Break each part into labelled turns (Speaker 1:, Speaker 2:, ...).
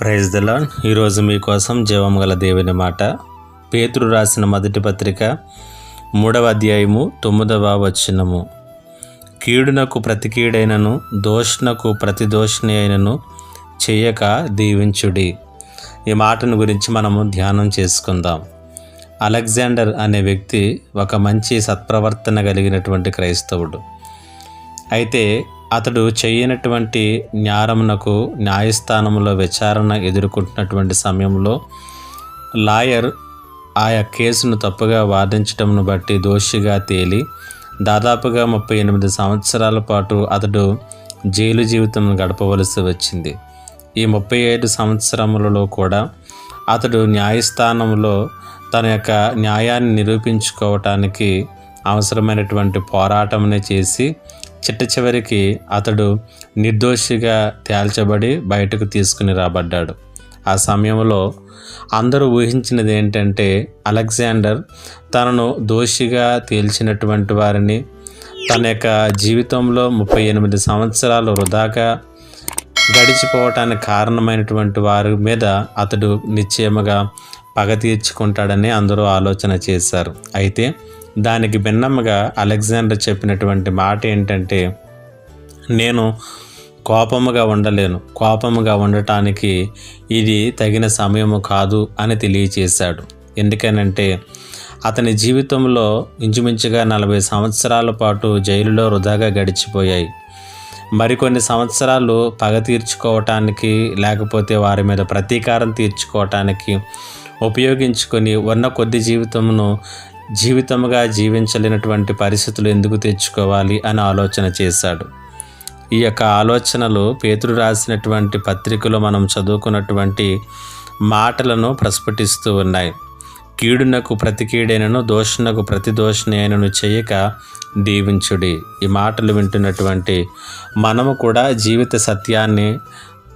Speaker 1: Praise దలాన్ ఈరోజు మీకోసం జీవం గల దేవుని మాట. పేతురు రాసిన మొదటి పత్రిక మూడవ అధ్యాయము తొమ్మిదవ వచనము. కీడునకు ప్రతి కీడైనను దోషణకు ప్రతి దోషిణి అయినను చేయక దీవించుడి. ఈ మాటను గురించి మనము ధ్యానం చేసుకుందాం. అలెగ్జాండర్ అనే వ్యక్తి ఒక మంచి సత్ప్రవర్తన కలిగినటువంటి క్రైస్తవుడు. అయితే అతడు చేయనటువంటి న్యారమునకు న్యాయస్థానంలో విచారణ ఎదుర్కొంటున్నటువంటి సమయంలో లాయర్ ఆయా కేసును తప్పుగా వాదించటంను బట్టి దోషిగా తేలి దాదాపుగా ముప్పై ఎనిమిది సంవత్సరాల పాటు అతడు జైలు జీవితం గడపవలసి వచ్చింది. ఈ ముప్పై ఐదు సంవత్సరములలో కూడా అతడు న్యాయస్థానంలో తన యొక్క న్యాయాన్ని నిరూపించుకోవటానికి అవసరమైనటువంటి పోరాటంనే చేసి చిట్ట చివరికి అతడు నిర్దోషిగా తేల్చబడి బయటకు తీసుకుని రాబడ్డాడు. ఆ సమయంలో అందరూ ఊహించినది ఏంటంటే అలెగ్జాండర్ తనను దోషిగా తేల్చినటువంటి వారిని తన యొక్క జీవితంలో ముప్పై ఎనిమిది సంవత్సరాలు వృధాగా గడిచిపోవటానికి కారణమైనటువంటి వారి మీద అతడు నిశ్చయముగా పగ తీర్చుకుంటాడని అందరూ ఆలోచన చేశారు. అయితే దానికి భిన్నముగా అలెగ్జాండర్ చెప్పినటువంటి మాట ఏంటంటే నేను కోపముగా ఉండలేను. కోపముగా ఉండటానికి ఇది తగిన సమయము కాదు అని తెలియచేశాడు. ఎందుకనంటే అతని జీవితంలో ఇంచుమించుగా నలభై సంవత్సరాల పాటు జైలులో వృధాగా గడిచిపోయాయి. మరికొన్ని సంవత్సరాలు పగ తీర్చుకోవటానికి లేకపోతే వారి మీద ప్రతీకారం తీర్చుకోవటానికి ఉపయోగించుకొని ఉన్న కొద్ది జీవితమును జీవితముగా జీవించలేనటువంటి పరిస్థితులు ఎందుకు తెచ్చుకోవాలి అని ఆలోచన చేశాడు. ఈ యొక్క ఆలోచనలు పేతుడు రాసినటువంటి పత్రికలో మనం చదువుకున్నటువంటి మాటలను ప్రస్ఫుటిస్తూ ఉన్నాయి. కీడునకు ప్రతి కీడైనను దోషునకు ప్రతి దోషణి చేయక దీవించుడి. ఈ మాటలు వింటున్నటువంటి మనము కూడా జీవిత సత్యాన్ని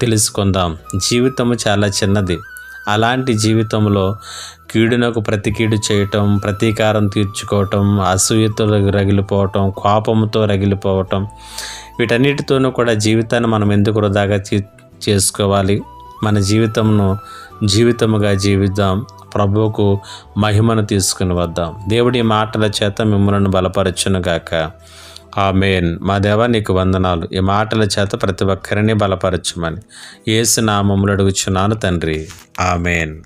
Speaker 1: తెలుసుకుందాం. జీవితము చాలా చిన్నది. అలాంటి జీవితంలో కీడునకు ప్రతి కీడు చేయటం ప్రతీకారం తీర్చుకోవటం అసూయతో రగిలిపోవటం కోపంతో రగిలిపోవటం వీటన్నిటితోనూ కూడా జీవితాన్ని మనం ఎందుకు వృధాగా చేసుకోవాలి? మన జీవితంను జీవితముగా జీవిద్దాం. ప్రభువుకు మహిమను తీసుకుని వద్దాం. దేవుడి మాటల చేత మిమ్మల్ని బలపరచునుగాక. ఆమెన్. మా దేవా నీకు వందనాలు. ఈ మాటల చేత ప్రతి ఒక్కరిని బలపరచుమని. ఏసు నామములు అడుగుచున్నాను తండ్రి. ఆమెన్.